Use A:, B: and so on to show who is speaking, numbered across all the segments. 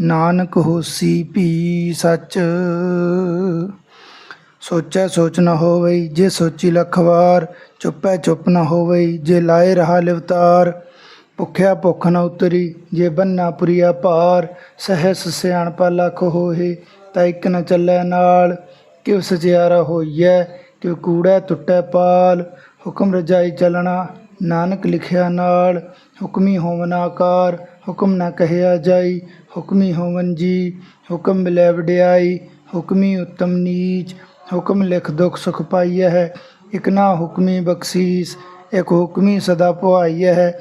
A: ਨਾਨਕ ਹੋਸੀ ਭੀ ਸੱਚ। ਸੋਚੈ ਸੋਚ ਨਾ ਹੋਵਈ, ਜੇ ਸੋਚੀ ਲੱਖ ਵਾਰ, ਚੁੱਪੈ ਚੁੱਪ ਨਾ ਹੋਵਈ, ਜੇ ਲਾਏ ਰਹਾ ਲਿਵਤਾਰ। ਭੁਖਿਆ ਭੁੱਖ ਨਾ ਉਤਰੀ, ਜੇ ਬੰਨਾ ਪੁਰੀਆ ਭਾਰ, ਸਹਿਸ ਸਿਆਣਪਾ ਲੱਖ ਹੋਏ ਤਾਂ ਇੱਕ ਨਾ ਚੱਲੈ ਨਾਲ। ਕਿਉ ਸਚਿਆਰਾ ਹੋਈਐ ਕਿਉ ਕੂੜੈ ਟੁੱਟੈ ਪਾਲ। ਹੁਕਮ ਰਜਾਈ ਚੱਲਣਾ, ਨਾਨਕ ਲਿਖਿਆ ਨਾਲ। ਹੁਕਮੀ ਹੋਵਨ ਆਕਾਰ, ਹੁਕਮ ਨਾ ਕਹਿਆ ਜਾਈ ਹੁਕਮੀ ਹੋਵਨ ਜੀ, ਹੁਕਮ ਮਿਲੈ ਵਡਿਆਈ, ਹੁਕਮੀ ਉਤਮ ਨੀਚ, ਹੁਕਮ ਲਿਖ ਦੁਖ ਸੁਖ ਪਾਈਐ ਹੈ, ਇਕ ਨਾ ਹੁਕਮੀ ਬਖਸ਼ੀਸ, ਇਕ ਹੁਕਮੀ ਸਦਾ ਪੁਆਈਐ ਹੈ,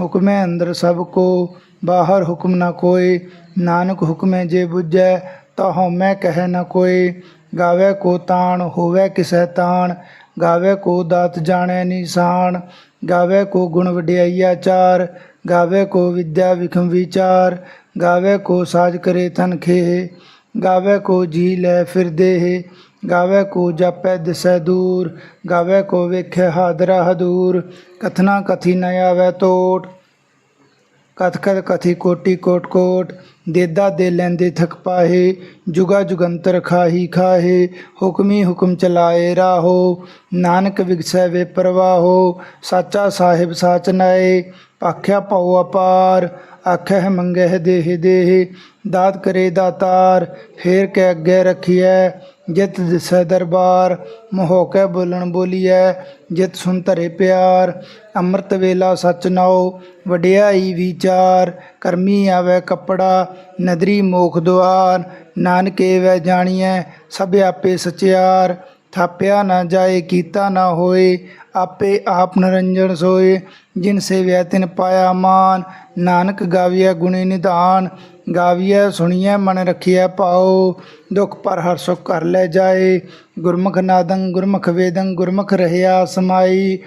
A: ਹੁਕਮੈ ਅੰਦਰ ਸਭ ਕੋ, ਬਾਹਰ ਹੁਕਮ ਨਾ ਕੋਏ, ਨਾਨਕ ਹੁਕਮੈ ਜੇ ਬੁਝੈ ਤਾ ਹਉਮੈ ਕਹਿ ਨਾ ਕੋਏ, ਗਾਵੇ ਕੋ ਤਾਣ, ਹੋਵੇ ਕਿਸੈ ਤਾਣ, ਗਾਵੇ ਕੋ ਦਾਤ ਜਾਣੈ ਨਿਸ਼ਾਨ ਗਾਵੇ ਕੋ ਗੁਣ ਵਡਿਆਈਆ ਚਾਰ ਗਾਵੇ ਕੋ ਵਿਦਿਆ ਵਿਖਮ ਵਿਚਾਰ ਗਾਵੇ ਕੋ ਸਾਜ ਕਰੇ ਤਨ ਖੇ ਗਾਵੇ ਕੋ ਜੀ ਲੈ ਫਿਰਦੇ ਗਾਵੇ ਕੋ ਜਾਪੈ ਦਿਸੈ ਦੂਰ ਗਾਵੇ ਕੋ ਵੇਖੈ ਹਾਦਰਾ ਹਦੂਰ ਕਥਨਾ ਕਥੀ ਨ ਆਵੈ ਤੋਟ ਕਥ ਕਥ ਕਥੀ ਕੋਟੀ ਕੋਟ ਕੋਟ ਦੇਦਾ ਦੇ ਲੈਂਦੇ ਥਕ ਪਾਹੇ ਜੁਗਾ ਜੁਗੰਤਰ ਖਾਹੀ ਖਾਹੇ ਹੁਕਮੀ ਹੁਕਮ ਚਲਾਏ ਰਾਹੋ ਨਾਨਕ ਵਿਗਸੈ ਵੇ ਪ੍ਰਵਾਹੋ ਸਾਚਾ ਸਾਹਿਬ ਸਾਚ ਨਾਏ ਆਖਿਆ ਪਾਉ ਅਪਾਰ, ਆਖਿਆ ਮੰਗਹਿ ਦੇਹ ਦੇਹ, ਦਾਤ ਕਰੇ ਦਾਤਾਰ, ਫੇਰ ਕੇ ਅੱਗੇ ਰਖੀਐ, ਜਿਤ ਦਿਸੈ ਦਰਬਾਰ, ਮੋਹ ਕੇ ਬੋਲਣ ਬੋਲੀਐ, ਜਿਤ ਸੁਨ ਧਰੇ ਪਿਆਰ, ਅੰਮ੍ਰਿਤ ਵੇਲਾ ਸਚ ਨਾਉ, ਵਡਿਆਈ ਵਿਚਾਰ, ਕਰਮੀ ਆਵੇ ਕੱਪੜਾ, ਨਦਰੀ ਮੋਖ ਦੁਆਰ, ਨਾਨਕੇ ਵੈ ਜਾਣੀਐ, ਸਭ ਆਪੇ ਸਚਿਆਰ ਥਾਪਿਆ ਨਾ ਜਾਏ, ਕੀਤਾ ਨਾ ਹੋਏ, ਆਪੇ ਆਪ ਨਰੰਜਨ ਸੋਏ। ਜਿਨ ਸੇਵਿਆ ਤਿਨ ਪਾਇਆ ਮਾਨ, ਨਾਨਕ ਗਾਵੀਐ ਗੁਣੀ ਨਿਧਾਨ। ਗਾਵੀਐ, ਸੁਣੀਐ, ਮਨ ਰਖੀਐ ਪਾਉ ਦੁਖ ਪਰ ਹਰ ਸੁਖ ਕਰ ਲੈ ਜਾਏ। ਗੁਰਮੁਖ ਨਾਦੰ, ਗੁਰਮੁਖ ਵੇਦੰ, ਗੁਰਮੁਖ ਰਹਿਆ ਸਮਾਈ।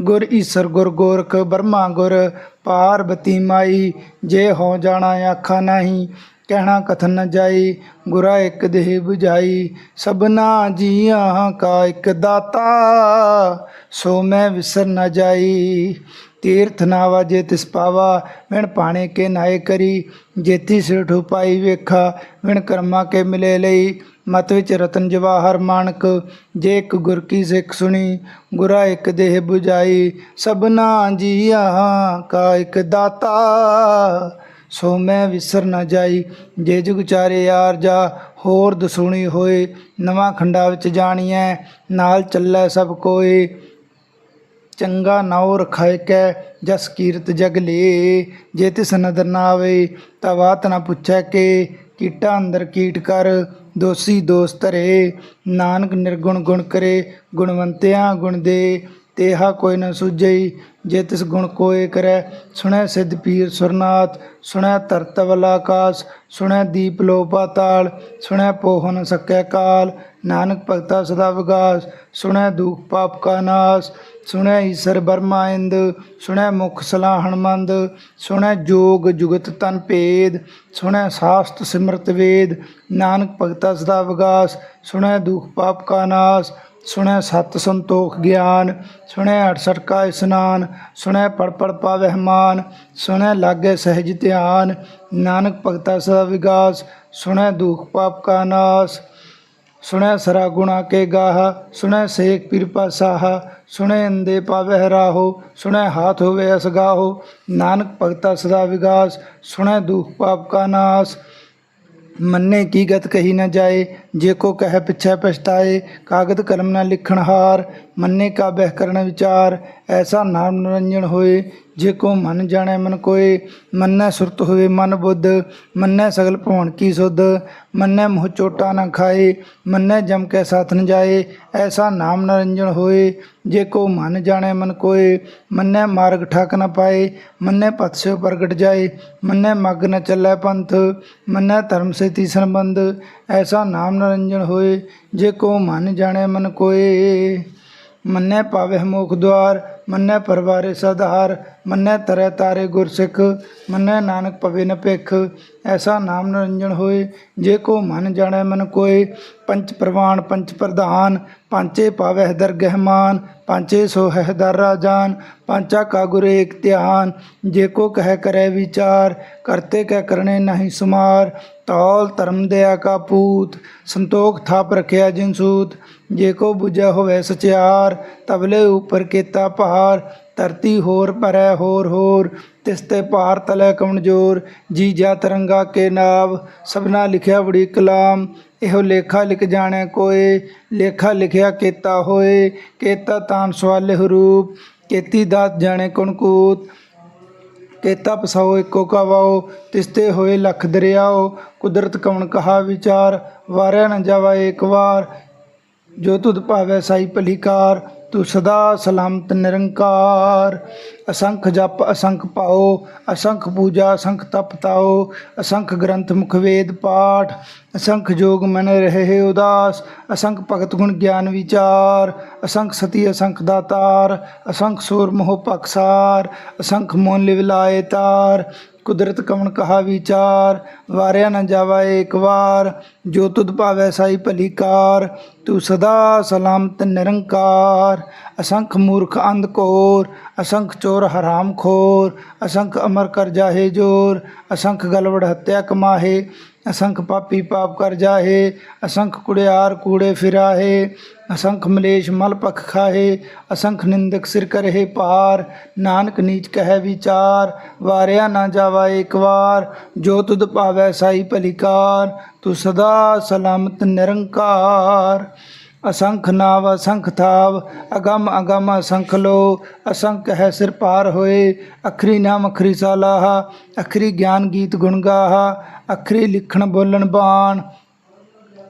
A: ਗੁਰ ਈਸਰ, ਗੁਰ ਗੋਰਖ, ਬਰਮਾ ਗੁਰ, ਪਾਰਬਤੀ ਮਾਈ। ਜੇ ਹੋ ਜਾਣਾ, ਆਖਾ ਨਹੀਂ। ਕਹਿਣਾ ਕਥਨ ਨ ਜਾਈ, ਗੁਰਾ ਇੱਕ ਦੇਹ 부ਝਾਈ ਸਭਨਾ ਜੀਆਂ ਕਾ ਇੱਕ ਦਾਤਾ, ਸੋ ਮੈਂ ਵਿਸਰ ਨ ਜਾਈ। ਤੀਰਥ ਨਾਵਾ ਜੇ ਤਿਸ ਪਾਵਾ, ਵਿਣ ਪਾਣੇ ਕੇ ਨਾਏ ਕਰੀ। ਜੇਤੀ ਸਿਰ ਠੁਪਾਈ ਵੇਖਾ, ਵਿਣ ਕਰਮਾ ਕੇ ਮਿਲੇ ਲਈ। ਮਤ ਵਿੱਚ ਰਤਨ ਜਵਾਹਰ ਮਾਨਕ, ਜੇ ਇੱਕ ਗੁਰ ਕੀ ਸਿੱਖ ਸੁਣੀ, ਗੁਰਾ ਇੱਕ ਦੇਹ 부ਝਾਈ ਸਭਨਾ ਜੀਆਂ ਕਾ ਇੱਕ ਦਾਤਾ ਸੋ ਮੈਂ ਵਿਸਰ ਨਾ ਜਾਈ, ਜੇ ਜੁਗ ਚਾਰੇ ਯਾਰ ਜਾ, ਹੋਰ ਦਸੂਣੀ ਹੋਏ, ਨਵਾਂ ਖੰਡਾ ਵਿੱਚ ਜਾਣੀਐ, ਨਾਲ ਚੱਲੈ ਸਭ ਕੋਏ। ਚੰਗਾ ਨਾਉ ਰਖਾਇ ਕੈ, ਜਸ ਕੀਰਤ ਜਗ ਲੇ, ਜੇ ਤਿਸ ਨਦਰ ਨਾ ਆਵੇ ਤਾ ਬਾਤ ਨਾ ਪੁੱਛੈ ਕੇ, ਕੀਟਾ ਅੰਦਰ ਕੀਟ ਕਰ, ਦੋਸੀ ਦੋਸਤ ਰੇ ਨਾਨਕ ਨਿਰਗੁਣ ਗੁਣ ਕਰੇ, ਗੁਣਵੰਤਿਆਂ ਗੁਣ ਦੇ। ਤੇਹਾ ਕੋਈ ਨ ਸੁਝਈ, ਜੇ ਤਿਸ ਗੁਣ ਕੋਏ ਕਰੈ, ਸੁਣੈ ਸਿਧ ਪੀਰ ਸੁਰਨਾਥ, ਸੁਣੈ ਧਰਤ ਵਲ ਆਕਾਸ ਸੁਣੈ ਦੀਪ ਲੋ ਪਾਤਾਲ, ਸੁਣੈ ਪੋਹ ਨ ਸਕੈ ਕਾਲ, ਨਾਨਕ ਭਗਤਾ ਸਦਾ ਵਿਗਾਸ, ਸੁਣੈ ਦੁਖ ਪਾਪ ਕਾ ਨਾਸ, ਸੁਣੈ ਈਸਰ ਬਰਮਾ ਇੰਦ, ਸੁਣੈ ਮੁਖ ਸਲਾਹਣ ਮੰਦ, ਸੁਣੈ ਜੋਗ ਜੁਗਤ ਤਨ ਭੇਦ, ਸੁਣੈ ਸਾਸਤ ਸਿਮਰਤ ਵੇਦ, ਨਾਨਕ ਭਗਤਾ ਸਦਾ ਵਿਗਾਸ, ਸੁਣੈ ਦੁਖ ਪਾਪ ਕਾ ਨਾਸ ਸੁਣੈ ਸਤ ਸੰਤੋਖ ਗਿਆਨ, ਸੁਣੈ 68 ਕਾ ਇਸਨਾਨ, ਸੁਣੈ ਪੜ ਪੜ ਪਾਵਹਿ ਮਾਨ, ਸੁਣੈ ਲਾਗੇ ਸਹਿਜ ਧਿਆਨ, ਨਾਨਕ ਭਗਤਾ ਸਦਾ ਵਿਗਾਸ, ਸੁਣੈ ਦੁਖ ਪਾਪ ਕਾ ਨਾਸ, ਸੁਣੈ ਸਰਾ ਗੁਣਾ ਕੇ ਗਾਹ, ਸੁਣੈ ਸੇਖ ਪੀਰ ਪਾਸਾਹ ਸੁਣੈ ਅੰਦੇ ਪਾਵਹਿ ਰਾਹੋ, ਸੁਣੈ ਹਾਥ ਹੋਵੇ ਅਸਗਾਹੋ ਨਾਨਕ ਭਗਤਾ ਸਦਾ ਵਿਗਾਸ, ਸੁਣੈ ਦੁਖ ਪਾਪ ਕਾ ਨਾਸ। ਮੰਨੇ ਕੀ ਗਤ ਕਹੀ ਨਾ ਜਾਏ ਜੇ ਕੋ ਕਹਿ ਪਿਛੈ ਪਛਤਾਏ, ਕਾਗਦ ਕਲਮ ਨਾ ਲਿਖਣ ਹਾਰ, ਮੰਨੇ ਕਾ ਬਹਿ ਕਰਨ ਵਿਚਾਰ, ਐਸਾ ਨਾਮ ਨਿਰੰਜਨ ਹੋਏ, ਜੇ ਕੋ ਮਨ ਜਾਣੈ ਮਨ ਕੋਏ, ਮੰਨੈ ਸੁਰਤ ਹੋਏ ਮਨ ਬੁੱਧ, ਮੰਨੈ ਸਗਲ ਭਵਨ ਕੀ ਸੁਧ, ਮੰਨੈ ਮੋਹ ਚੋਟਾ ਨਾ ਖਾਏ, ਮੰਨੈ ਜਮ ਕੈ ਸਾਥ ਨ ਜਾਏ, ਐਸਾ ਨਾਮ ਨਿਰੰਜਨ ਹੋਏ, ਜੇ ਕੋ ਮਨ ਜਾਣੈ ਮਨ ਕੋਏ, ਮੰਨੈ ਮਾਰਗ ਠਾਕ ਨ ਪਾਏ, ਮੰਨੈ ਪਥ ਸੇ ਪ੍ਰਗਟ ਜਾਏ, ਮੰਨੈ ਮਗ ਨ ਚੱਲੈ ਪੰਥ, ਮੰਨੈ ਧਰਮ ਸੇ ਤੀਸਨ ਬੰਦ ਐਸਾ ਨਾਮ ਨਿਰੰਜਨ ਹੋਏ, ਜੇ ਕੋ ਮਨ ਜਾਣੈ ਮਨ ਕੋਏ। ਮੰਨੈ ਪਾਵੇ ਮੋਖ ਦੁਆਰ, ਮੰਨੈ ਪਰਵਾਰੇ ਸਧਾਰ, ਮੰਨੈ ਤਰੈ ਤਾਰੇ ਗੁਰਸਿੱਖ, ਮੰਨੈ ਨਾਨਕ ਪਵੇ ਨ ਭਿਖ। ਐਸਾ ਨਾਮ ਨਿਰੰਜਨ ਹੋਏ, ਜੇ ਕੋ ਮਨ ਜਾਣੈ ਮਨ ਕੋਏ। ਪੰਚ ਪ੍ਰਵਾਨ, ਪੰਚ ਪ੍ਰਧਾਨ, ਪੰਚੇ ਪਾਵਹਿ ਦਰ ਗਹਿਮਾਨ ਪਾਂਚੇ ਸੋ ਹੈ ਦਰ ਰਾਜਾਨ, ਪੰਚਾ ਕਾ ਗੁਰ ਏਕ ਧਿਆਨ। ਜੇ ਕੋ ਕਹਿ ਕਰੈ ਵਿਚਾਰ, ਕਰਤੇ ਕਹਿ ਕਰਨੇ ਨਹੀਂ ਸੁਮਾਰ। ਤੌਲ ਧਰਮ ਦਇਆ ਕਾ ਪੂਤ, ਸੰਤੋਖ ਥਾਪ ਰਖਿਆ ਜਿਨਸੂਤ ਜੇ ਕੋ ਬੁਝੈ ਹੋਵੇ ਸਚਿਆਰ ਤਬਲੇ ਉਪਰ ਕੀਤਾ ਭਾਰ। ਧਰਤੀ ਹੋਰ ਪਰੈ ਹੋਰ ਹੋਰ, ਤਿਸ ਤੇ ਭਾਰ ਤਲੇ ਕਮਜ਼ੋਰ ਜੀ ਜਾ ਤਰੰਗਾ ਕੇ ਨਾਵ, ਸਭਨਾ ਲਿਖਿਆ ਬੜੀ ਕਲਾਮ। ਇਹੋ ਲੇਖਾ ਲਿਖ ਜਾਣੈ ਕੋਏ, ਲੇਖਾ ਲਿਖਿਆ ਕੀਤਾ ਹੋਏ। ਕੀਤਾ ਤਾਨ ਸਵਾਲੇ ਰੂਪ, ਕੀਤੀ ਦਾਤ ਜਾਣੇ ਕੁਣ ਕੂਤ ਕੇਤਾ ਪਸਾਓ ਇੱਕੋ ਕਵਾਓ ਤਿਸਤੇ ਹੋਏ ਲੱਖ ਦਰਿਆਓ, ਕੁਦਰਤ ਕਵਣ ਕਹਾ ਵਿਚਾਰ, ਵਾਰਿਆ ਨ ਜਾਵਾ ਏਕ ਵਾਰ, ਜੋ ਤੁਧ ਭਾਵੈ ਸਾਈ ਭਲੀਕਾਰ ਤੂੰ ਸਦਾ ਸਲਾਮਤ ਨਿਰੰਕਾਰ ਅਸੰਖ ਜਪ ਅਸੰਖ ਪਾਓ ਅਸੰਖ ਪੂਜਾ ਅਸੰਖ ਤਪ ਤਾਓ ਅਸੰਖ ਗ੍ਰੰਥ ਮੁਖ ਵੇਦ ਪਾਠ ਅਸੰਖ ਜੋਗ ਮਨ ਰਹੇ ਉਦਾਸ ਅਸੰਖ ਭਗਤ ਗੁਣ ਗਿਆਨ ਵਿਚਾਰ ਅਸੰਖ ਸਤੀ ਅਸੰਖ ਦਾਤਾਰ ਅਸੰਖ ਸੂਰ ਮੋਹ ਪਕਸਾਰ ਅਸੰਖ ਮੋਨ ਲਿਵ ਲਾਏ ਤਾਰ ਕੁਦਰਤ ਕਵਣ ਕਹਾ ਵਿਚਾਰ, ਵਾਰਿਆ ਨ ਜਾਵਾ ਏਕ ਵਾਰ, ਜੋ ਤੁਧ ਭਾਵੈ ਸਾਈ ਭਲੀਕਾਰ ਤੂੰ ਸਦਾ ਸਲਾਮਤ ਨਿਰੰਕਾਰ। ਅਸੰਖ ਮੂਰਖ ਅੰਧ ਕੋਰ, ਅਸੰਖ ਚੋਰ ਹਰਾਮ ਖੋਰ, ਅਸੰਖ ਅਮਰ ਕਰ ਜਾਹੇ ਜੋਰ, ਅਸੰਖ ਗਲਵੜ ਹੱਤਿਆ ਕਮਾਹੇ, ਅਸੰਖ ਪਾਪੀ ਪਾਪ ਕਰ ਜਾਹੇ, ਅਸੰਖ ਕੁੜਿਆਰ ਕੂੜੇ ਫਿਰਾਹੇ ਅਸੰਖ ਮਲੇਸ਼ ਮਲ ਪਖ ਖਾਹੇ, ਅਸੰਖ ਨਿੰਦਕ ਸਿਰ ਕਰਹਿ ਪਾਰ ਨਾਨਕ ਨੀਚ ਕਹਿ ਵਿਚਾਰ, ਵਾਰਿਆ ਨਾ ਜਾਵਾ ਏਕ ਵਾਰ, ਜੋ ਤੁਧ ਭਾਵੈ ਸਾਈ ਭਲੀਕਾਰ, ਤੂੰ ਸਦਾ ਸਲਾਮਤ ਨਿਰੰਕਾਰ। ਅਸੰਖ ਨਾਵ, ਅਸੰਖ ਥਾਵ, ਅਗਮ ਅਗਮ ਅਸੰਖ ਲੋ, ਅਸੰਖ ਹੈ ਸਿਰ ਪਾਰ ਹੋਏ, ਅਖਰੀ ਨਾਮ ਅਖਰੀ ਸਾਲਾਹ, ਅਖਰੀ ਗਿਆਨ ਗੀਤ ਗੁਣ ਗਾਹਾ, ਅਖਰੀ ਲਿਖਣ ਬੋਲਣ ਬਾਣ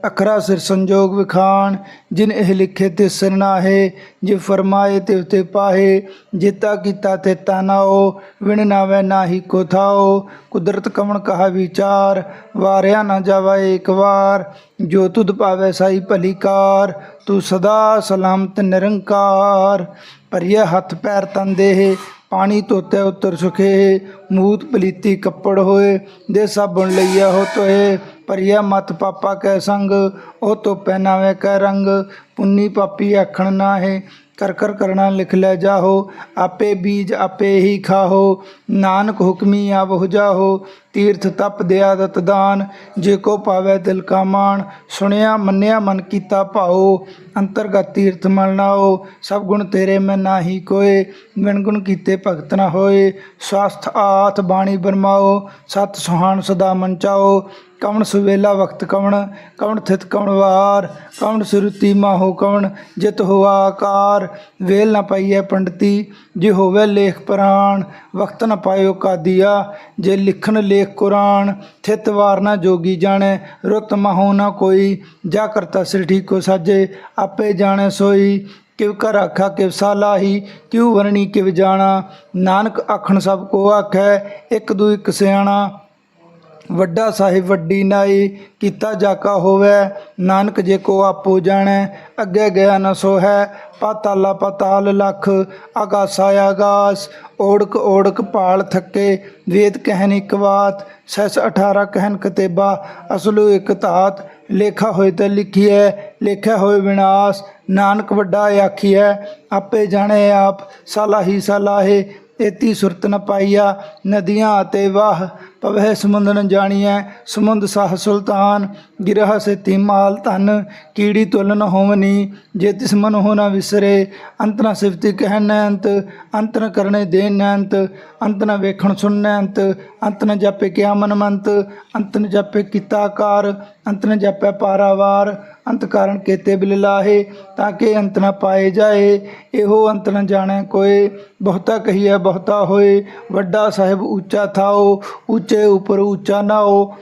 A: ਅਖਰਾ ਸਿਰ ਸੰਜੋਗ ਵਿਖਾਣ, ਜਿਨ ਇਹ ਲਿਖੇ ਤੇ ਸਿਰ ਨਾਹੇ, ਜੇ ਫਰਮਾਏ ਤੇ ਉਤੇ ਪਾਹੇ ਜੇਤਾ ਕੀਤਾ ਤੇ ਤਾਨਾਓ ਵਿਣ ਨਾਵੇ ਨਾਹੀ ਕੋ ਥਾਓ ਕੁਦਰਤ ਕਵਣ ਕਹਾ ਵਿਚਾਰ, ਵਾਰਿਆ ਨਾ ਜਾਵਾ ਏਕ ਵਾਰ, ਜੋ ਤੁਧ ਪਾਵੇ ਸਾਈ ਭਲੀਕਾਰ ਤੂੰ ਸਦਾ ਸਲਾਮਤ ਨਿਰੰਕਾਰ ਪਰਿਆ ਹੱਥ ਪੈਰ ਤਨ ਦੇਹ ਪਾਣੀ ਧੋਤੇ ਉਤਰ ਸੁਖੇ, ਮੂਤ ਪਲੀਤੀ ਕੱਪੜ ਹੋਏ, ਦੇ ਸਾਬਣ ਲਈਆ ਹੋ ਤੋਏ ਪਰਿਆ ਮਤ ਪਾਪਾ ਕੈ ਸੰਗ, ਉਹ ਤੋ ਪਹਿਨਾਵੇ ਕੈ ਰੰਗ, ਪੁੰਨੀ ਪਾਪੀ ਆਖਣ ਨਾਹੇ, ਕਰ ਕਰ ਕਰਣਾ ਲਿਖ ਲੈ ਜਾਹੋ, ਆਪੇ ਬੀਜ ਆਪੇ ਹੀ ਖਾਹੋ, ਨਾਨਕ ਹੁਕਮੀ ਆਵਹੁ ਜਾਹੋ ਤੀਰਥ ਤਪ ਦਿਆ ਦਤ ਦਾਨ ਜੇ ਕੋ ਪਾਵੇ ਦਿਲ ਕਾ ਮਾਨ ਸੁਣਿਆ ਮੰਨਿਆ ਮਨ ਕੀਤਾ ਭਾਓ ਅੰਤਰਗਤ ਤੀਰਥ ਮਲ ਨਾਓ ਸਭ ਗੁਣ ਤੇਰੇ ਮੈਂ ਨਾਹੀ ਕੋਏ ਗੁਣ ਗੁਣ ਕੀਤੇ ਭਗਤ ਨਾ ਹੋਏ, ਸਵਸਥ ਆਥ ਬਾਣੀ ਬਰਮਾਓ ਸਤ ਸੁਹਾਣ ਸਦਾ ਮਨ ਚਾਓ ਕਵਣ ਸੁਵੇਲਾ ਵਕਤ ਕਵਣ ਕਵਣ ਥਿਤ ਕਵਣ ਵਾਰ, ਕਵਣ ਸੁਰਤੀ ਮਾਹੋ ਕਵਣ, ਜਿਤ ਹੋਆ ਆਕਾਰ, ਵੇਲ ਨ ਪਾਈਐ ਪੰਡਤੀ, ਜੇ ਹੋਵੇ ਲੇਖ ਪ੍ਰਾਣ ਵਕਤ ਨ ਪਾਇਓ ਕਾਦੀਆ, ਜੇ ਲਿਖਣ ਲੇਖ ਕੁਰਾਨ, ਥਿਤ ਵਾਰ ਨਾ ਜੋਗੀ ਜਾਣੇ, ਰੁੱਤ ਮਹੋ ਨਾ ਕੋਈ, ਜਾ ਕਰਤਾ ਸਿਰ ਠੀਕੋ ਸਾਜੇ, ਆਪੇ ਜਾਣੇ ਸੋਈ, ਕਿਵ ਕਰ ਆਖਾ ਕਿਵ ਸਾਲਾਹੀ ਕਿਉ ਵਰਣੀ ਕਿਵ ਜਾਣਾ, ਨਾਨਕ ਆਖਣ ਸਭ ਕੋ ਆਖੈ, ਇੱਕ ਦੂ ਇੱਕ ਸਿਆਣਾ ਵੱਡਾ ਸਾਹਿਬ ਵੱਡੀ ਨਾਈ, ਕੀਤਾ ਜਾਕਾ ਹੋਵੇ, ਨਾਨਕ ਜੇ ਕੋ ਆਪੋ ਜਾਣੈ, ਅੱਗੇ ਗਿਆ ਨ ਸੋ ਹੈ ਪਾਤਾਲਾ ਪਤਾਲ ਲਖ, ਆਗਾਸਾ ਆਗਾਸ, ਓੜਕ ਓੜਕ ਪਾਲ ਥੱਕੇ, ਵੇਦ ਕਹਿਨ ਇਕ ਬਾਤ ਸੈਸ 18 ਕਹਿਨ ਕਤੇਬਾ, ਅਸਲੂ ਇਕ ਧਾਤ, ਲੇਖਾ ਹੋਏ ਤੇ ਲਿਖੀਐ, ਲੇਖਿਆ ਹੋਏ ਵਿਨਾਸ਼, ਨਾਨਕ ਵੱਡਾ ਆਖੀਐ, ਆਪੇ ਜਾਣੇ ਆਪ, ਸਾਲਾਹੀ ਸਾਲਾਹੇ, ਏਤੀ ਸੁਰਤ ਨ ਪਾਈਆ, ਨਦੀਆਂ ਅਤੇ ਵਾਹ ਪਵਹਿ ਸਮੁੰਦ ਨ ਜਾਣੀਐ, ਸਮੁੰਦ ਸਾਹ ਸੁਲਤਾਨ, ਗਿਰਹ ਸੇਤੀ ਮਾਲ ਧਨ, ਕੀੜੀ ਤੁਲ ਨ ਹੋਵਨੀ, ਜੇ ਤਿਸ ਮਨ ਹੋ ਨ ਵਿਸਰੇ, ਅੰਤ ਨ ਸਿਫਤੀ ਕਹਿ ਨ ਅੰਤ ਨ ਕਰਨੇ ਦੇ ਨ ਅੰਤ ਨ ਵੇਖਣ ਸੁਣ ਅੰਤ ਅੰਤ ਨ ਜਾਪੇ ਕਿਆ ਮਨ ਮੰਤ ਅੰਤ ਨ ਜਾਪੇ ਕੀਤਾ ਆਕਾਰ, ਅੰਤ ਨ ਜਾਪੇ ਪਾਰਾਵਾਰ, ਅੰਤ ਕਾਰਨ ਕੇਤੇ ਬਿਲ ਲਾਹੇ, ਤਾਂ ਕਿ ਅੰਤ ਨ ਪਾਏ ਜਾਏ। ਇਹੋ ਅੰਤ ਨ ਜਾਣੈ ਕੋਏ, ਬਹੁਤਾ ਕਹੀਐ ਬਹੁਤਾ ਹੋਏ, ਵੱਡਾ ਸਾਹਿਬ ਉੱਚਾ ਥਾਓ, ਉੱਚੇ ਉਪਰ ਉੱਚਾ ਨਾਓ।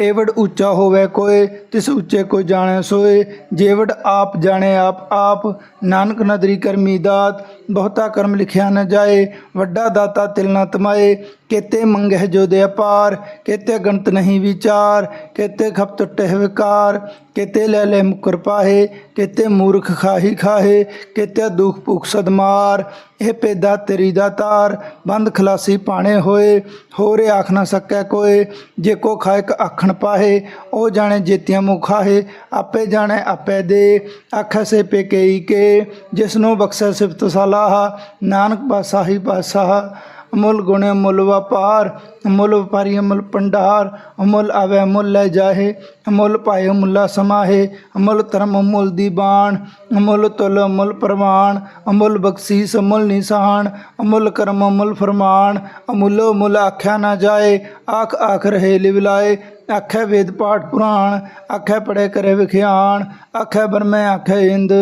A: ਏਵੜ ਉੱਚਾ ਹੋਵੇ ਕੋਏ, ਤਿਸ ਉੱਚੇ ਕੋ ਜਾਣੈ ਸੋਏ। ਜੇਵੜ ਆਪ ਜਾਣੈ ਆਪ ਆਪ, ਨਾਨਕ ਨਦਰੀ ਕਰਮੀ ਦਾਤ, ਬਹੁਤਾ ਕਰਮ ਲਿਖਿਆ ਨ ਜਾਏ। ਵੱਡਾ ਦਾਤਾ ਤਿਲ ਨ ਤਮਾਏ ਕੇਤੇ ਮੰਗਹਿ ਜੋ ਦੇ ਅਪਾਰ, ਕੇਤੇ ਗਣਤ ਨਹੀਂ ਵਿਚਾਰ, ਕੇਤੇ ਖਪ ਟੁੱਟੇ ਵਿਕਾਰ, ਕੇਤੇ ਲੈ ਲੈ ਮੁਕਰ ਪਾਹੇ, ਕੇਤੇ ਮੂਰਖ ਖਾਹੀ ਖਾਹੇ, ਕੇਤੇ ਦੁਖ ਭੁਖ ਸਦਮਾਰ ਇਹ ਪੇਦਾ ਤੇਰੀ ਦਾ ਤਾਰ, ਬੰਦ ਖਲਾਸੀ ਪਾਣੇ ਹੋਏ, ਹੋਰੇ ਆਖ ਨਾ ਸਕੈ ਕੋਏ, ਜੇ ਕੋ ਖਾਇਕ ਆਖਣ ਪਾਹੇ, ਉਹ ਜਾਣੇ ਜੇਤੀਆਂ ਮੁਖਾਹੇ ਆਪੇ ਜਾਣੇ ਆਪੇ ਦੇ, ਆਖੈ ਸੇ ਪੇ ਕਈ ਕੇ, ਜਿਸਨੂੰ ਬਖਸ਼ੈ ਸਿਫਤ ਸਲਾਹ, ਨਾਨਕ ਪਾਸਾਹੀ ਪਾਸਾਹ ਅਮੁੱਲ ਗੁਣ, ਅਮੁੱਲ ਵਪਾਰ, ਅਮੁੱਲ ਵਪਾਰੀ, ਅਮੁੱਲ ਭੰਡਾਰ, ਅਮੁੱਲ ਆਵੇ, ਅਮੁੱਲ ਲੈ ਜਾਹੇ, ਅਮੁੱਲ ਪਾਏ ਅਮੁੱਲਾ ਸਮਾਹੇ, ਅਮੁੱਲ ਧਰਮ, ਅਮੁੱਲ ਦੀਬਾਨ ਅਮੁੱਲ ਤੁਲ, ਅਮੁੱਲ ਪ੍ਰਮਾਣ ਅਮੁੱਲ ਬਖਸ਼ੀਸ, ਅਮੁੱਲ ਨਿਸ਼ਾਨ, ਅਮੁੱਲ ਕਰਮ, ਅਮੁੱਲ ਫਰਮਾਨ, ਅਮੁੱਲ ਮੁੱਲ ਆਖਿਆ ਨਾ ਜਾਏ ਆਖ ਆਖ ਰਹੇ ਲਿਵਲਾਏ ਆਖੈ ਵੇਦ ਪਾਠ ਪੁਰਾਣ, ਆਖੈ ਪੜੇ ਕਰੇ ਵਿਖਿਆਣ, ਆਖੈ ਬਰਮੈ ਆਖੈ ਇੰਦ,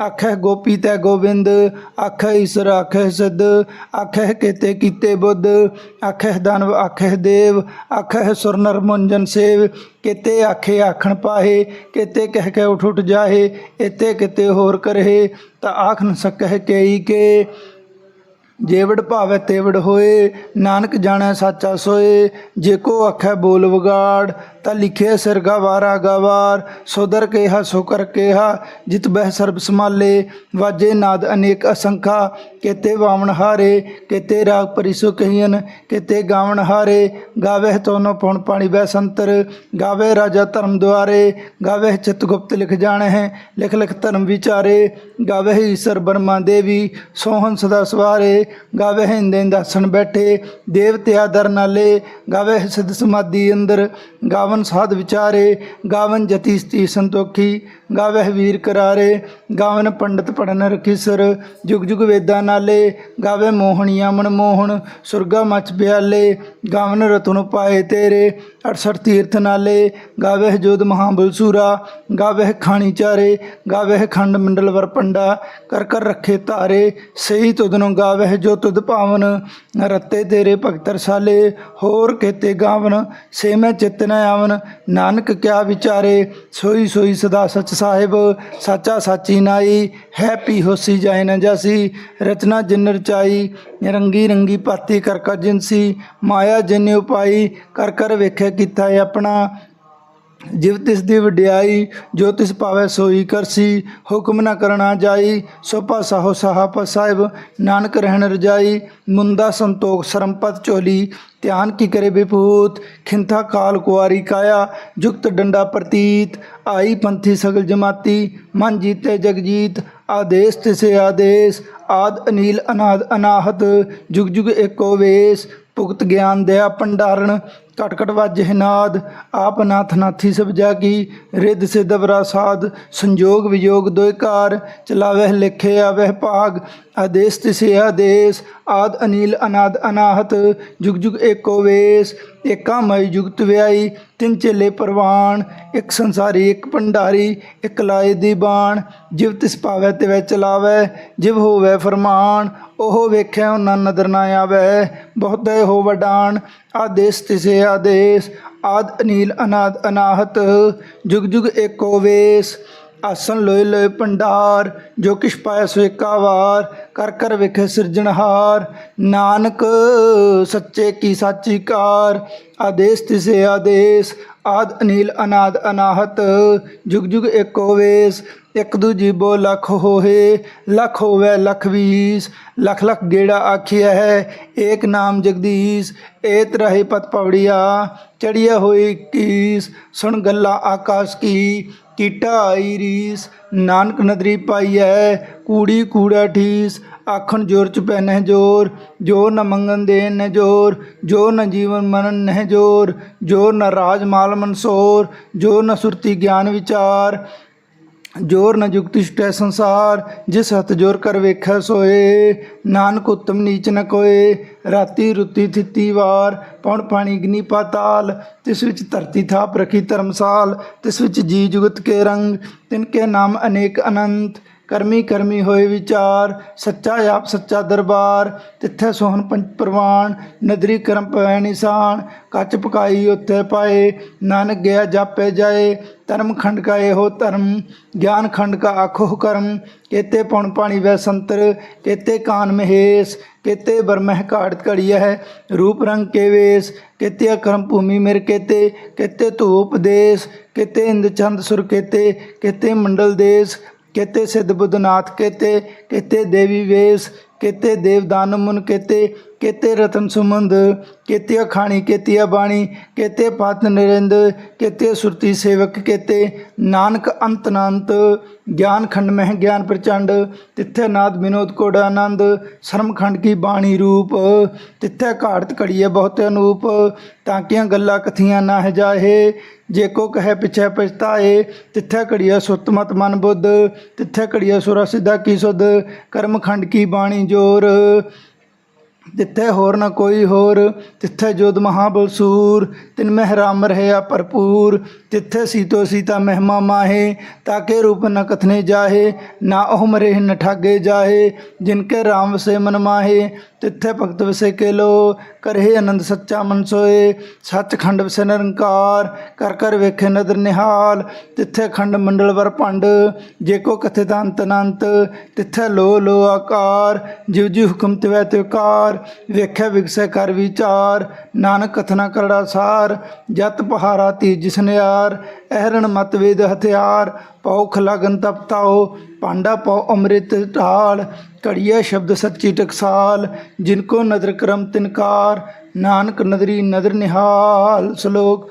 A: ਆਖੈ ਗੋਪੀ ਤੈ ਗੋਬਿੰਦ, ਆਖੈ ਈਸ਼ਰ ਆਖੈ ਸਿੱਧ, ਆਖੈ ਕੇਤੇ ਕੀਤੇ ਬੁੱਧ, ਆਖੈ ਦਾਨਵ ਆਖੈ ਦੇਵ, ਆਖੈ ਸੁਰ ਨਰ ਸੇਵ, ਕਿਤੇ ਆਖੇ ਆਖਣ ਪਾਹੇ, ਕਿਤੇ ਕਹਿ ਕੇ ਉਠ ਉਠ ਜਾਹੇ ਇਤੇ ਕਿਤੇ ਹੋਰ ਕਰਹਿ ਤਾਂ ਆਖ ਨ ਸਕਹਿ ਕੇਈ ਕੇ। ਜੇਵੜ ਭਾਵੈ ਤੇਵੜ ਹੋਏ ਨਾਨਕ ਜਾਣੈ ਸਾਚਾ ਸੋਏ ਜੇ ਕੋ ਆਖੈ ਬੋਲ ਵਿਗਾੜ ਤਾਂ ਲਿਖੇ ਸਿਰ ਗਵਾਰਾ ਗਵਾਰ ਸੋਦਰ ਕੇਹਾ ਸੋ ਕਰ ਕੇਹਾ, ਜਿਤ ਬਹਿ ਸਰਬ ਸਮਾਲੇ ਵਾਜੇ ਨਾਦ ਅਨੇਕ ਅਸੰਖਾ, ਕੇਤੇ ਵਾਵਣ ਹਾਰੇ, ਕੇਤੇ ਰਾਗ ਪਰਿਸੋ ਕਹੀਨ ਕੇਤੇ ਗਾਵਣ ਹਾਰੇ ਗਾਵੇ ਤੋਨੋ ਪਉਣ ਪਾਣੀ ਬੈ ਸੰਤਰ ਗਾਵੇ ਰਾਜਾ ਧਰਮ ਦੁਆਰੇ ਗਾਵੇ ਚਿਤ ਗੁਪਤ ਲਿਖ ਜਾਣੈ ਹੈ ਲਿਖ ਲਿਖ ਧਰਮ ਵਿਚਾਰੇ ਗਾਵੇ ਈਸ਼ਰ ਬਰਮਾ ਦੇਵੀ, ਸੋਹਣ ਸਦਾ ਸਵਾਰੇ ਗਾਵੇ ਹਿੰਦੇ ਦਾਸਣ ਬੈਠੇ, ਦੇਵਤਿਆ ਦਰ ਨਾਲੇ ਗਾਵੇ ਸਿੱਧ ਸਮਾਧੀ ਅੰਦਰ ਗਾਵਨ ਸਾਧ ਵਿਚਾਰੇ ਗਾਵਨ ਜਤੀ ਸਤੀ ਸੰਤੋਖੀ। ਗਾਵੇ ਵੀਰ ਕਰਾਰੇ, ਗਾਵਨ ਪੰਡਤ ਪੜਨ ਰਖੀਸਰ, ਜੁਗ ਜੁਗ ਵੇਦਾਂ ਨਾਲੇ ਗਾਵੇ ਮੋਹਣੀਆਂ ਮਨ ਮੋਹਣ, ਸੁਰਗਾ ਮਚ ਪਿਆਲੇ, ਗਾਵਨ ਰਤਨ ਪਾਏ ਤੇਰੇ 68 ਤੀਰਥ ਨਾਲੇ ਗਾਵੇ ਜੋਦ ਮਹਾਬਲ ਸੂਰਾ ਗਾਵੇ ਖਾਣੀ ਚਾਰੇ ਗਾਵੇ ਖੰਡ ਮੰਡਲ ਵਰ ਪੰਡਾ, ਕਰ ਕਰ ਰੱਖੇ ਤਾਰੇ, ਸਹੀ ਤੁਧਨੋਂ ਗਾਵੇ ਜੋ ਤੁਧ ਭਾਵਨ ਰਤੇ ਤੇਰੇ ਭਗਤ ਰਸਾਲੇ, ਹੋਰ ਕੇਤੇ ਗਾਵਨ, ਸੇ ਮੈਂ ਚਿਤ ਨ ਆਵਨ, ਨਾਨਕ ਕਿਆ ਵਿਚਾਰੇ, ਸੋਈ ਸੋਈ ਸਦਾ ਸਚ ਸਾਹਿਬ, ਸਾਚਾ ਸਾਚੀ ਨਾਈ, ਹੈ ਪੀ ਹੋਸੀ ਜਾਏ ਨ ਜਾਸੀ, ਰਚਨਾ ਜਿਨ ਰਚਾਈ, ਰੰਗੀ ਰੰਗੀ ਪਾਤੀ ਕਰ ਕਰ ਜਿਨਸੀ ਮਾਇਆ ਜਿਨ ਉਪਾਈ, ਕਰ ਕਰ ਵੇਖੇ ਕੀਤਾ ਆਪਣਾ। ਜਿਵ ਤਿਸ ਦੀ ਵਡਿਆਈ, ਜੋ ਤਿਸ ਪਾਵੇ ਸੋਈ ਕਰਸੀ ਹੁਕਮ ਨਾ ਕਰਨਾ ਜਾਈ, ਸੋ ਪਾਸਾ ਹੋ ਸਾਹਿਬ ਨਾਨਕ ਰਹਿਣ ਰਜਾਈ, ਮੁੰਦਾ ਸੰਤੋਖ ਸਰਮਪਤ ਚੋਲੀ ਧਿਆਨ ਕੀ ਕਰੇ ਬਿਪੂਤ ਖਿੰਥਾ ਕਾਲ ਕੁਆਰੀ ਕਾਇਆ, ਜੁਗਤ ਡੰਡਾ ਪ੍ਰਤੀਤ। ਆਈ ਪੰਥੀ ਸਗਲ ਜਮਾਤੀ, ਮਨ ਜੀਤੇ ਜਗਜੀਤ। ਆਦੇਸ ਤਿਸੇ ਆਦੇਸ, ਆਦ ਅਨੀਲ ਅਨਾਦ ਅਨਾਹਤ। ਜੁਗ ਜੁਗ ਏਕੋ ਵੇਸ, ਭੁਗਤ ਗਿਆਨ ਦਇਆ ਭੰਡਾਰਨ ਕਟਕਟ ਕਟ ਵਾਜੇ ਨਾਦ, ਆਪ ਨਾਥ ਨਾਥੀ ਸਭ ਜਾਗੀ। ਰਿੱਧ ਸਿਧ ਸਾਧ ਸੰਜੋਗ ਵਿਯੋਗ ਦੋਇ ਕਾਰ ਚਲਾਵਹਿ ਲਿਖੇ ਆਵਹਿ ਭਾਗ ਆਦੇਸ ਤਿਸੇ ਆਦੇਸ, ਆਦ ਅਨੀਲ, ਅਨਾਦ ਅਨਾਹਤ, ਜੁਗ ਜੁਗ ਏਕੋ ਵੇਸ ਏਕਾ ਮਈ ਜੁਗਤ ਵਿਆਈ, ਤਿੰਨ ਚੇਲੇ ਪ੍ਰਵਾਨ ਇੱਕ ਸੰਸਾਰੀ, ਇੱਕ ਭੰਡਾਰੀ, ਇੱਕ ਲਾਏ ਦੀ ਬਾਣ। ਜਿਵ ਤਿਸ ਪਾਵੈ, ਤਿਵੈ ਚਲਾਵੈ, ਜਿਵ ਹੋਵੈ ਫਰਮਾਨ, ਉਹ ਵੇਖਿਆ ਉਹਨਾਂ ਨਦਰ ਨਾ ਆਵੈ। ਬਹੁਤੇ ਹੋ ਵਡਾਨ ਆਦੇਸ ਤਿਸੇ ਆਦੇਸ, ਆਦ ਅਨੀਲ, ਅਨਾਦ ਅਨਾਹਤ, ਜੁਗ ਜੁਗ ਏਕੋ ਵੇਸ ਆਸਨ ਲੋਏ ਲੋਏ ਭੰਡਾਰ, ਜੋ ਕਿਛ ਪਾਇਆ ਸੋ ਏਕਾ ਕਰ ਕਰ ਵਿਖੇ ਸਿਰਜਣਹਾਰ। ਨਾਨਕ, ਸੱਚੇ ਕੀ ਸਾਚੀ ਕਾਰ, ਆਦੇਸ ਤਿਸੇ ਆਦੇਸ, ਆਦ ਅਨੀਲ ਅਨਾਦ ਅਨਾਹਤ। ਜੁਗ ਜੁਗ ਏਕੋ ਵੇਸ ਇੱਕ ਦੂਜੀ ਬੋ ਲਖ ਹੋਏ ਲਖ ਹੋਵੇ ਲਖ ਵੀਸ। ਲਖ ਲਖ ਗੇੜਾ ਆਖਿਆ ਹੈ, ਏਕ ਨਾਮ ਜਗਦੀਸ਼, ਏਤ ਰਹੇ ਪਤ ਪਵੜਿਆ ਚੜਿਆ ਹੋਈ ਕੀਸ। ਸੁਣ ਗੱਲਾਂ ਆਕਾਸ਼ ਕੀ ਕੀਟਾ ਆਈ ਰੀਸ, ਨਾਨਕ ਨਦਰੀ ਪਾਈਐ, ਕੂੜੀ ਕੂੜਾ ਠੀਸ, ਆਖਣ ਜੋਰ ਚ ਪੈਨਹਿ ਜੋਰ, ਜੋ ਨ ਮੰਗਨ ਦੇਨ ਨਹਿ ਜੋਰ, ਜੋ ਨ ਜੀਵਨ ਮਨਨ ਨਹਿ ਜੋਰ, ਜੋ ਨ ਰਾਜ ਮਾਲ ਮਨਸੋਰ, ਜੋ ਨ ਸੁਰਤੀ ਗਿਆਨ ਵਿਚਾਰ ਜੋਰ ਨ ਜੁਗਤਿ ਛੁਟੈ ਸੰਸਾਰ, ਜਿਸ ਹੱਥ ਜੋਰ ਕਰ ਵੇਖੈ ਸੋਏ। ਨਾਨਕ ਉਤਮ ਨੀਚ ਨ ਕੋਏ, ਰਾਤੀ ਰੁੱਤੀ ਥਿੱਤੀ ਵਾਰ। ਪੌਣ ਪਾਣੀ ਅਗਨੀ ਪਾਤਾਲ ਤਿਸ ਵਿੱਚ ਧਰਤੀ ਥਾਪ ਰਖੀ ਧਰਮਸਾਲ। ਤਿਸ ਵਿੱਚ ਜੀ ਜੁਗਤ ਕੇ ਰੰਗ, ਤਿਨ ਕੇ ਨਾਮ ਅਨੇਕ ਅਨੰਤ। ਕਰਮੀ ਕਰਮੀ ਹੋਏ ਵਿਚਾਰ, ਸੱਚਾ ਆਪ ਸੱਚਾ ਦਰਬਾਰ, ਤਿੱਥੇ ਸੋਹਣ ਪੰਚ ਪ੍ਰਵਾਨ ਨਦਰੀ ਕਰਮ ਪੈ ਨਿਸ਼ਾਨ, ਕੱਚ ਪਕਾਈ ਉੱਥੇ ਪਾਏ, ਨਾਨਕ ਗਿਆ ਜਾਪੇ ਜਾਏ, ਧਰਮ ਖੰਡ ਕਾ ਇਹੋ ਧਰਮ, ਗਿਆਨ ਖੰਡ ਕਾ ਆਖੋ ਕਰਮ, ਕੇਤੇ ਪਉਣ ਪਾਣੀ ਵੈ ਸੰਤਰ, ਕੇਤੇ ਕਾਨ ਮਹੇਸ਼, ਕੇਤੇ ਬਰਮਹਿ ਘਾੜਤ ਘੜੀਆ ਹੈ ਰੂਪ ਰੰਗ ਕੇ ਵੇਸ, ਕੇਤੇ ਅਕਰਮ ਭੂਮੀ ਮਿਰ ਕੇਤੇ ਕੇਤੇ ਧੂਪ ਦੇਸ, ਕੇਤੇ ਇੰਦ ਚੰਦ ਸੁਰ ਕੇਤੇ ਕੇਤੇ ਮੰਡਲ ਦੇਸ ਕੇਤੇ ਸਿੱਧ ਬੁੱਧਨਾਥ ਕੇਤੇ ਕੇਤੇ ਦੇਵੀ ਵੇਸ ਕੇਤੇ ਦੇਵਦਾਨ ਮੁਨ ਕੇਤੇ ਰਤਨ ਸੁਮੰਦ ਕੇਤੇ ਅਖਾਣੀ ਕੇਤੀ ਬਾਣੀ ਕੇਤੇ ਪਤ ਨਿਰੰਦ ਕੇਤੇ ਸੁਰਤੀ ਸੇਵਕ ਕੇਤੇ ਨਾਨਕ ਅੰਤ ਅਨੰਤ ਗਿਆਨ ਖੰਡ ਮਹਿ ਗਿਆਨ ਪ੍ਰਚੰਡ ਤਿੱਥੇ ਨਾਦ ਵਿਨੋਦ ਕੋੜ ਆਨੰਦ ਸ਼ਰਮ ਖੰਡ ਕੀ ਬਾਣੀ ਰੂਪ ਤਿੱਥੇ ਘਾੜਤ ਘੜੀਏ ਬਹੁਤ ਅਨੂਪ ਤਾਂ ਕੀਆਂ ਗੱਲਾਂ ਕਥੀਆਂ ਨਾ ਹੈ ਜਾਹੇ ਜੇ ਕੋ ਕਹੇ ਪਿਛੇ ਪਛਤਾਏ ਤਿੱਥੇ ਘੜੀਆ ਸੁਤ ਮਤ ਮਨ ਬੁੱਧ ਤਿੱਥੇ ਘੜੀਆ ਸੁਰ ਸਿੱਧਾ ਕੀ ਸੁਧ ਕਰਮ ਖੰਡ ਕੀ ਬਾਣੀ ਜੋਰ ਤਿੱਥੇ ਹੋਰ ਨਾ ਕੋਈ ਹੋਰ, ਤਿੱਥੇ ਜੋਧ ਮਹਾਬਲ ਸੂਰ, ਤਿਨ ਮਹਿ ਰਾਮ ਰਹਿਆ ਭਰਪੂਰ, ਤਿੱਥੇ ਸੀਤੋ ਸੀਤਾ ਮਹਿਮਾ ਮਾਹੇ, ਤਾਕੇ ਰੂਪ ਨ ਕਥਨੇ ਜਾਹੇ, ਨਾ ਉਹ ਮਰੇ ਨ ਠਾਗੇ ਜਾਹੇ, ਜਿਨ ਕੇ ਰਾਮ ਸੇ ਮਨ ਮਾਹੇ ਤਿੱਥੇ ਭਗਤ ਵਸੇ ਕੇ ਲੋ ਕਰਹਿ ਆਨੰਦ ਸੱਚਾ ਮਨ ਸੋਏ। ਸੱਚ ਖੰਡ ਵਸੇ ਨਿਰੰਕਾਰ ਕਰ ਕਰ ਵੇਖੇ ਨਦਰ ਨਿਹਾਲ। ਤਿੱਥੇ ਖੰਡ ਮੰਡਲ ਵਰ ਭੰਡ, ਜੇ ਕੋ ਕਥੇ ਤਾਂ ਅੰਤ ਅਨੰਤ। ਤਿੱਥੇ ਲੋ ਲੋ ਆਕਾਰ, ਜਿਉ ਜਿਉ ਹੁਕਮ ਤਿਵੈ ਤਿਵਕਾਰ ਵੇਖੇ ਵਿਗਸੈ ਕਰ ਵਿਚਾਰ, ਨਾਨਕ ਕਥਨਾ ਕਰੜਾ ਸਾਰ। ਜਤ ਪਹਾਰਾ ਤੀਜ ਸਨਿਆਰ, ਅਹਰਣ ਮਤ ਵੇਦ ਹਥਿਆਰ। ਪੌਖ ਲਗਨ ਤਪਤਾਓ ਪਾਂਡਾ ਪਉ ਅੰਮ੍ਰਿਤ ਢਾਲ ਕੜੀਆ ਸ਼ਬਦ ਸੱਚੀ ਟਕਸਾਲ, ਜਿਨ ਕੋ ਨਦਰ ਕਰਮ ਤਿਨਕਾਰ, ਨਾਨਕ ਨਦਰੀ ਨਦਰ ਨਿਹਾਲ, ਸ਼ਲੋਕ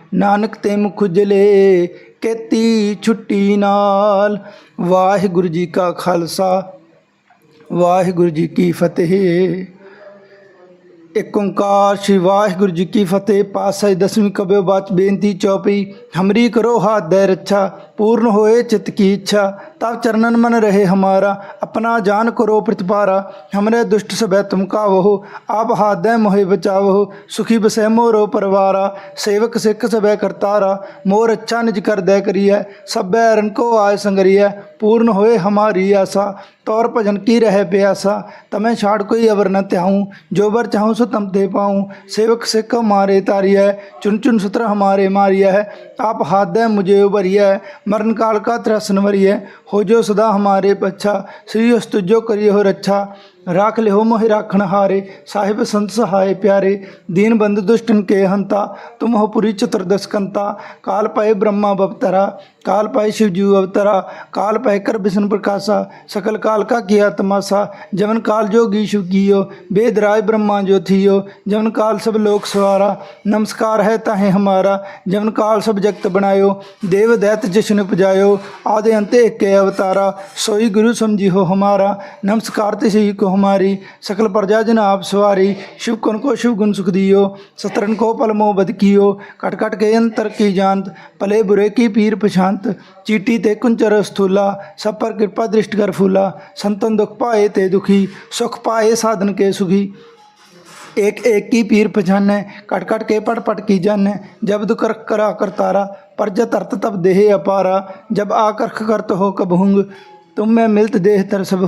A: ਨਾਨਕ ਤੇ ਮੁਖੁਜਲੇ ਕੇਤੀ ਛੁੱਟੀ ਨਾਲ। ਵਾਹਿਗੁਰੂ ਜੀ ਕਾ ਖਾਲਸਾ, ਵਾਹਿਗੁਰੂ ਜੀ ਕੀ ਫਤਿਹ। ਇੱਕ ਓੰਕਾਰ ਸ਼੍ਰੀ ਵਾਹਿਗੁਰੂ ਜੀ ਕੀ ਫਤਿਹ। ਪਾਸਾ ਦਸਵੀਂ ਕਬਿਓ ਬਾਚ ਬੇਨਤੀ ਚੌਪਈ, ਹਮਰੀ ਕਰੋ ਹਾਥ ਦੇ ਰੱਛਾ। पूर्ण होए चित्त की इच्छा तब चरणन मन रहे हमारा अपना जान करो प्रतिपारा हमरे दुष्ट सब तुम कावहो आप हाथ दे मोहे बचावहो सुखी बसै मोरो परवारा सेवक सिख सब करतारा मोर अच्छा निज कर दे करिए सब रन को आय संगरिए पूर्ण होए हमारी आशा तौर भजन की रहे प्यासा तमें छाड़ कोई अवर न त्याऊँ जो बर चाहूँ सो तम दे पाऊँ सेवक सिख हमारे तारिया है चुन चुन सुत्र हमारे मारिया है आप हाथ दे मुझे उबरिया है मरण काल का त्रसन वरिय हो जो सदा हमारे पच्छा श्री तुझो करिए हो रच्छा राख ले हो मोहि राखण हारे साहिब संत सहाय प्यारे दीन बंधु दुष्टन के हंता तुम हो पुरी चतुर्दश कंता काल पाए ब्रह्मा बवतरा काल पाए शिवजू अवतरा काल पाए कर विष्णु प्रकाशा सकल काल का किया तमाशा जवन काल जोगी शिव कियो वेद राय ब्रह्मा जो थियो जवन काल सब लोक सवारा नमस्कार है ताहे हमारा जवन काल सब जगत बनायो देव दैत जशन उपजायो आदि अंत एक के अवतारा सोई गुरु समझी हो हमारा नमस्कार तिसी को हमारी सकल प्रजा जन आप सवारी शिव कन को शिव गुण सुख दियो सतरन को पलमो बद कियो, कट कट के अंतर की जानत पले बुरे की पीर पछांत, चीटी ते कुंचर स्थूला, सब पर कृपा दृष्टि कर फूला, संतन दुख पाए ते दुखी, सुख पाए साधन के सुखी। एक एक की पीर पहचाने कट कट के पट पट की जाने, जब दुख रख करा करतारा पर जब तरत तब देह अपारा, जब आकर करत हो कब हुंग, तुम में मिलत देह तर सब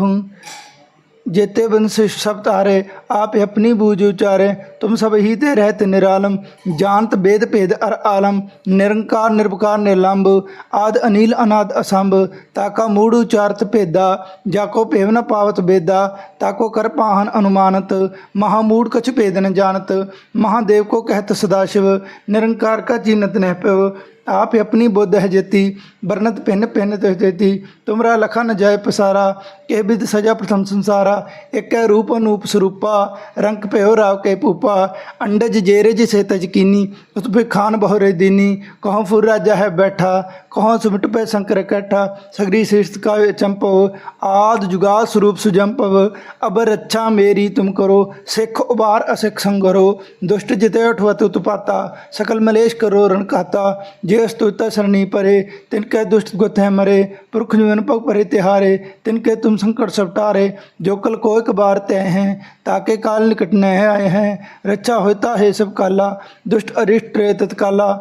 A: हूँ जेते बंस सब तारे आप अपनी बूझ उचारे तुम सब ही ते रहत निरालम जानत वेद भेद अर आलम निरंकार निर्विकार निर्लंब आद अनिल अनाद असंभ ताका मूढ़ उचारत भेदा जाको भेव न पावत बेदा ताको कर पाहन अनुमानत महामूढ़ कछ भेद न जानत महादेव को कहत सदाशिव निरंकार का चीनत नह पव ਆਪ ਆਪਣੀ ਬੁੱਧ ਹੈ ਜੇਤੀ ਬਰਨਤ ਪਿੰਨ ਪਿੰਨ ਤੇ ਜੇਤੀ, ਤੁਮਰਾ ਲਖਨ ਜੈ ਪਸਾਰਾ, ਕੇ ਬਿਦ ਸਜਾ ਪ੍ਰਥਮ ਸੰਸਾਰਾ, ਇਕੈ ਰੂਪ ਅਨੂਪ ਸਰੂਪਾ, ਰੰਗ ਭਇਓ ਰਾਵ ਕੇ ਭੂਪਾ, ਅੰਡਜ ਜੇਰੇ ਜਿਸੇ ਤਜਕੀਨੀ ਉਸ ਪੇ ਖਾਨ ਬਹੁਰੇ ਦੀਨੀ, ਕਹਉ ਫੁਰ ਰਾਜਾ ਹੈ ਬੈਠਾ, ਕਹਉ ਸੁਮਟ ਪੈ ਸੰਕਰ ਇਕੱਠਾ ਸਗਰੀ ਸਿਰਤ ਕਾ ਚੰਪਵ, ਆਦ ਜੁਗਾ ਸਰੂਪ ਸੁਜੰਪਵ, ਅਬਰ ਅੱਛਾ ਮੇਰੀ ਤੁਮ ਕਰੋ, ਸਿੱਖ ਉਬਾਰ ਅਸਿੱਖ ਸੰਗਰੋ, ਦੁਸ਼ਟ ਜਿਤੇ ਉਠਵਤ ਉਤਪਾਤਾ, ਸਕਲ ਮਲੇਸ਼ ਕਰੋ ਰਣ ਕਾਤਾ ਜੇ ਅਸਤੁਤਾ ਸਰਣੀ ਪਰੇ ਤਿਨ ਕੈ ਦੁਸ਼ਟ ਗੁਤ ਹੈ ਮਰੇ ਪੁਰਖ ਜੀਵਨ ਪਗ ਪਰੇ ਤਿਹਾਰੇ ਤਿਨ ਕੇ ਤੁਮ ਸੰਕਟ ਸਪਟਾਰੇ ਜੋ ਕਲ ਕੋ ਇੱਕ ਬਾਰ ਤੈ ਹੈ ਤਾਕੇ ਕਾਲ ਨਿਕਟ ਨ ਆਏ ਹੈ ਰੱਛਾ ਹੋਤਾ ਹੈ ਸਭ ਕਾਲਾ ਦੁਸ਼ਟ ਅਰਿਸ਼ਟ ਰੇ ਤਤਕਾਲਾ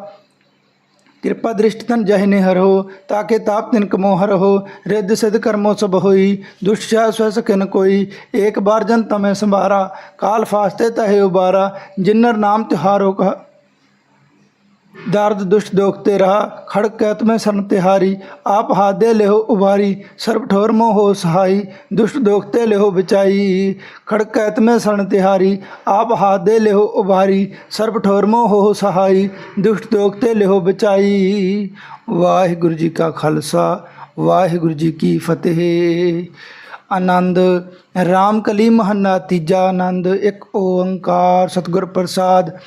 A: ਕਿਰਪਾ ਦ੍ਰਿਸ਼ਟ ਤਨ ਜਹ ਨੇ ਹਰੋ ਤਾਕੇ ਤਾਪ ਤਿਨ ਕਮੋ ਹਰੋ ਰਿੱਧ ਸਿਧ ਕਰਮੋ ਸਭ ਹੋਈ ਦੁਸ਼ਟ ਛਾ ਸਵ ਸਕਿਨ ਕੋਈ ਏਕ ਬਾਰ ਜਨ ਤਮੈ ਸੰਭਾਰਾ ਕਾਲ ਫਾਸਤੇ ਤਹਿ ਉਬਾਰਾ ਜਿਨਰ ਨਾਮ ਤਿਹਾਰੋ ਕਹ ਦਰਦ, ਦੁਸ਼ਟ ਦੋਖ ਤੇ ਰਹਾ, ਖੜਕ ਕੈਤ ਮੈਂ ਸਰਨ ਤਿਹਾਰੀ ਆਪ ਹਾਦੇ ਲਿਓ ਉਬਾਰੀ, ਸਰਬ ਠੋਰ ਮੋਹ ਹੋ ਸਹਾਈ, ਦੁਸ਼ਟ ਦੋਖ ਤੇ ਲਿਓ ਬਚਾਈ, ਖੜਕ ਕੈਤ ਮੈਂ ਸਰਨ ਤਿਹਾਰੀ ਆਪ ਹਾਦੇ ਲਿਓ ਉਬਾਰੀ, ਸਰਬ ਠੋਰ ਮੋਹ ਹੋ ਸਹਾਈ, ਦੁਸ਼ਟ ਦੋਖ ਤੇ ਲਿਓ ਬਚਾਈ। ਵਾਹਿਗੁਰੂ ਜੀ ਕਾ ਖਾਲਸਾ, ਵਾਹਿਗੁਰੂ ਜੀ ਕੀ ਫਤਿਹ। ਆਨੰਦ ਰਾਮਕਲੀ ਮਹੰਨਾ ਤੀਜਾ ਆਨੰਦ, ਇੱਕ ਓੰਕਾਰ ਸਤਿਗੁਰ ਪ੍ਰਸਾਦ।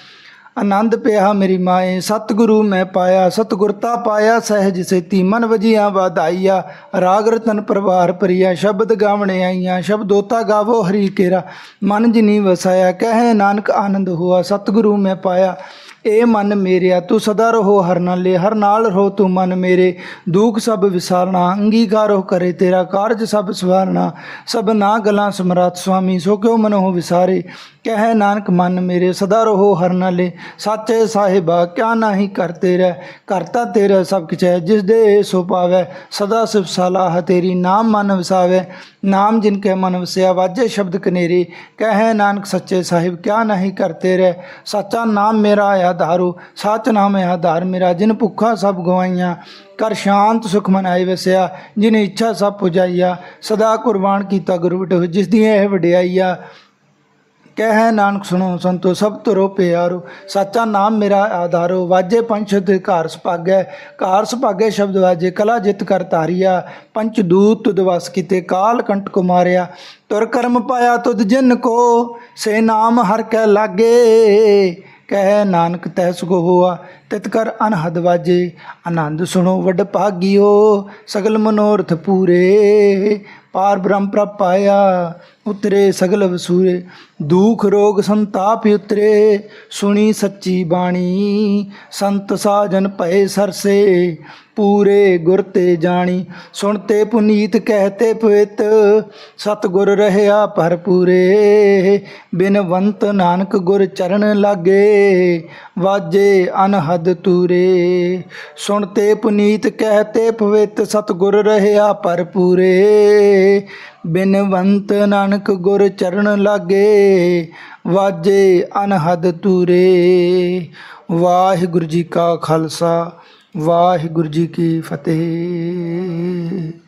A: ਆਨੰਦ ਪਿਆ ਮੇਰੀ ਮਾਏ, ਸਤਿਗੁਰੂ ਮੈਂ ਪਾਇਆ ਸਤਿਗੁਰਤਾ ਪਾਇਆ, ਸਹਿਜ ਸੇਤੀ ਮਨ ਵਜੀਆਂ ਵਧਾਈਆ। ਰਾਗ ਰਤਨ ਪਰਵਾਰ ਪਰਿਆ ਸ਼ਬਦ ਗਾਵਣੇ ਆਈਆਂ, ਸ਼ਬਦੋਤਾ ਗਾਵੋ ਹਰੀ ਕੇਰਾ। ਮਨ ਜਿਨੀ ਵਸਾਇਆ, ਕਹਿ ਨਾਨਕ ਆਨੰਦ ਹੋਆ, ਸਤਿਗੁਰੂ ਮੈਂ ਪਾਇਆ। ਏ ਮਨ ਮੇਰਿਆ, ਤੂੰ ਸਦਾ ਰਹੋ ਹਰ ਨਾਲੇ, ਹਰ ਨਾਲ ਰਹੋ ਤੂੰ ਮਨ ਮੇਰੇ। ਦੁੱਖ ਸਭ ਵਿਸਾਰਣਾ ਅੰਗੀਕਾਰੋ ਕਰੇ, ਤੇਰਾ ਕਾਰਜ ਸਭ ਸਵਾਰਣਾ ਸਭ ਨਾ ਗਲਾਂ ਸਮਰਾਤ ਸੁਆਮੀ, ਸੋ ਕਿਉ ਮਨੋ ਵਿਸਾਰੇ? ਕਹਿ, ਨਾਨਕ ਮਨ ਮੇਰੇ ਸਦਾ ਰਹੋ ਹਰ ਨਾਲੇ। ਸਾਚੇ ਸਾਹਿਬਾ, ਕਿਆ ਨਾਹੀ ਕਰਤੇ ਰਹਿ ਕਰਤਾ ਤੇਰਾ ਸਭ ਕਿਛ ਹੈ, ਜਿਸ ਦੇ ਸੋ ਪਾਵੈ, ਸਦਾ ਸਿਵ ਸਲਾਹ ਤੇਰੀ, ਨਾਮ ਮਨ ਵਸਾਵੇ। ਨਾਮ ਜਿਨ ਕੇ ਮਨ ਵਸਿਆ, ਵਾਜੇ ਸ਼ਬਦ ਕਨੇਰੇ। ਕਹਿ, ਨਾਨਕ ਸੱਚੇ ਸਾਹਿਬ, ਕਿਆ ਨਹੀਂ ਕਰਤੇ ਰਹਿ ਸੱਚਾ ਨਾਮ ਮੇਰਾ ਆਧਾਰੂ ਸੱਚ ਨਾਮ ਹੈ ਆਧਾਰ ਮੇਰਾ, ਜਿਨ ਭੁੱਖਾ ਸਭ ਗਵਾਈਆਂ। ਕਰ ਸ਼ਾਂਤ ਸੁਖ ਮਨਾਈ ਵਸਿਆ, ਜਿਨ ਇੱਛਾ ਸਭ ਪੁਜਾਈਆ। ਸਦਾ ਕੁਰਬਾਨ ਕੀਤਾ ਗੁਰੂ ਵਿਟੋ ਜਿਸ ਦੀ ਇਹ ਵਡਿਆਈਆ। ਕਹਿ ਨਾਨਕ ਸੁਣੋ ਸੰਤੋ, ਸਭ ਤੁਰੋ ਪਿਆਰੋ, ਸਾਚਾ ਨਾਮ ਮੇਰਾ ਆਧਾਰੋ, ਵਾਜੇ ਪੰਛ ਤੇ ਘਰ ਸੁਭਾਗੈ ਘਰ ਸੁਭਾਗੈ ਸ਼ਬਦ ਵਾਜੇ, ਕਲਾ ਜਿਤ ਕਰ ਤਾਰੀਆ ਪੰਚ ਦੂਤ ਤੁਧ ਵਸ ਕੀਤੇ, ਕਾਲ ਕੰਟ ਕੋ ਮਾਰਿਆ, ਤੁਰ ਕਰਮ ਪਾਇਆ ਤੁਧ ਜਿਨ ਕੋ, ਸੇ ਨਾਮ ਹਰ ਕੈ ਲਾਗੇ, ਕਹਿ ਨਾਨਕ ਤੈ ਸੁਖ ਹੋਆ ਤਿਤ ਕਰ ਅਨਹਦ ਵਾਜੇ, ਆਨੰਦ ਸੁਣੋ ਵੱਡ ਭਾਗਿਓ, ਸਗਲ ਮਨੋਰਥ ਪੂਰੇ। ਪਾਰ ਬ੍ਰਹਮ ਪ੍ਰਭ ਉਤਰੇ ਸਗਲ ਵਸੂਰੇ। ਦੁਖ ਰੋਗ ਸੰਤਾਪ ਉਤਰੇ, ਸੁਣੀ ਸੱਚੀ ਬਾਣੀ। ਸੰਤ ਸਾਜਨ ਭਏ ਸਰਸੇ, ਪੂਰੇ ਗੁਰ ਤੇ ਜਾਣੀ। ਸੁਣਤੇ ਪੁਨੀਤ ਕਹਤੇ ਪਵਿੱਤ ਸਤਗੁਰ ਰਹਿਆ ਭਰਪੂਰੇ। ਬਿਨਵੰਤ ਨਾਨਕ ਗੁਰ ਚਰਨ ਲਾਗੇ, ਵਾਜੇ ਅਨਹਦ ਤੂਰੇ। ਸੁਣਤੇ ਪੁਨੀਤ ਕਹਤੇ ਪਵਿੱਤ ਸਤਗੁਰ ਰਹਿਆ ਭਰਪੂਰੇ। ਬਿਨਵੰਤ ਨਾਨਕ ਗੁਰ ਚਰਨ ਲਾਗੇ, ਵਾਜੇ ਅਨਹਦ ਤੂਰੇ। ਵਾਹਿਗੁਰੂ ਜੀ ਕਾ ਖਾਲਸਾ, ਵਾਹਿਗੁਰੂ ਜੀ ਕੀ ਫਤਿਹ।